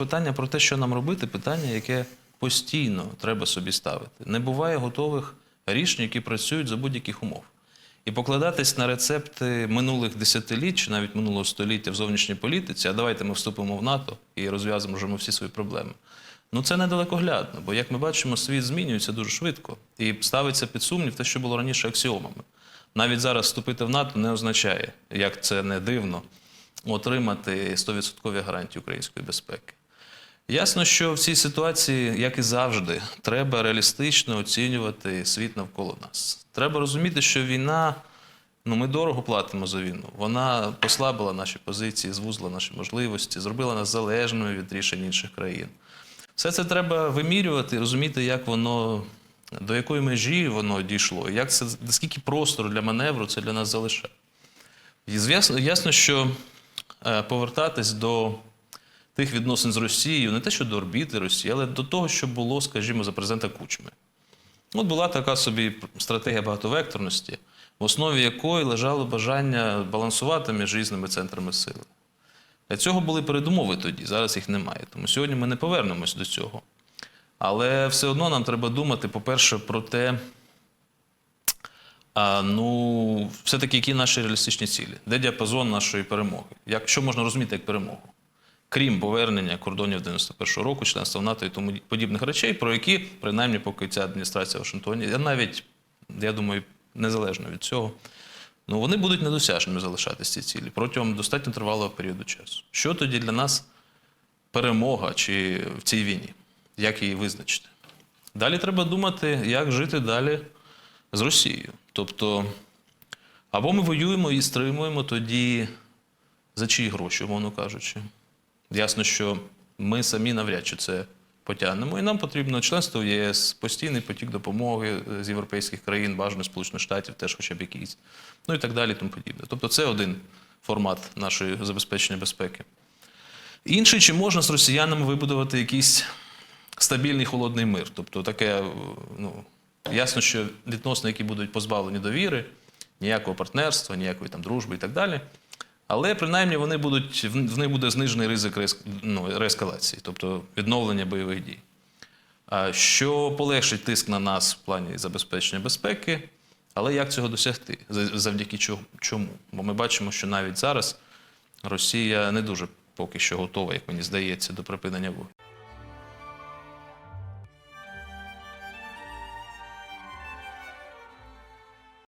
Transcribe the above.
Питання про те, що нам робити, питання, яке постійно треба собі ставити. Не буває готових рішень, які працюють за будь-яких умов. І покладатись на рецепти минулих десятиліть чи навіть минулого століття в зовнішній політиці, а давайте ми вступимо в НАТО і розв'язуємо всі свої проблеми. Ну це недалекоглядно, бо як ми бачимо, світ змінюється дуже швидко і ставиться під сумнів те, що було раніше аксіомами. Навіть зараз вступити в НАТО не означає, як це не дивно, отримати 100% гарантії української безпеки. Ясно, що в цій ситуації, як і завжди, треба реалістично оцінювати світ навколо нас. Треба розуміти, що війна, ну ми дорого платимо за війну. Вона послабила наші позиції, звузла наші можливості, зробила нас залежними від рішень інших країн. Все це треба вимірювати, розуміти, як воно, до якої межі воно дійшло, як це, скільки простору для маневру це для нас залишає. І зв'ясно- ясно, що е, повертатись до тих відносин з Росією, не те, що до орбіти Росії, але до того, що було, скажімо, за президента Кучми. От була така собі стратегія багатовекторності, в основі якої лежало бажання балансувати між різними центрами сили. Для цього були передумови тоді, зараз їх немає. Тому сьогодні ми не повернемось до цього. Але все одно нам треба думати, по-перше, про те, а, ну, все-таки які наші реалістичні цілі, де діапазон нашої перемоги, як, що можна розуміти як перемогу, крім повернення кордонів 91-го року, членства в НАТО і тому подібних речей, про які, принаймні, поки ця адміністрація Вашингтоні, я навіть, я думаю, незалежно від цього, ну, вони будуть недосяжними залишатися ці цілі протягом достатньо тривалого періоду часу. Що тоді для нас перемога чи в цій війні? Як її визначити? Далі треба думати, як жити далі з Росією. Тобто, або ми воюємо і стримуємо тоді за чиї гроші, умовно кажучи. Ясно, що ми самі навряд чи це потягнемо, і нам потрібно членство в ЄС, постійний потік допомоги з європейських країн, бажано Сполучених Штатів, теж хоча б якийсь, ну і так далі, тому подібне. Тобто, це один формат нашої забезпечення безпеки. Інший, чи можна з росіянами вибудувати якийсь стабільний холодний мир? Тобто таке, ну, ясно, що відносини, які будуть позбавлені довіри, ніякого партнерства, ніякої там дружби і так далі. Але принаймні вони будуть, в них буде знижений ризик ну, реескалації, тобто відновлення бойових дій. Що полегшить тиск на нас в плані забезпечення безпеки, але як цього досягти? Завдяки чому? Бо ми бачимо, що навіть зараз Росія не дуже поки що готова, як мені здається, до припинення вогню.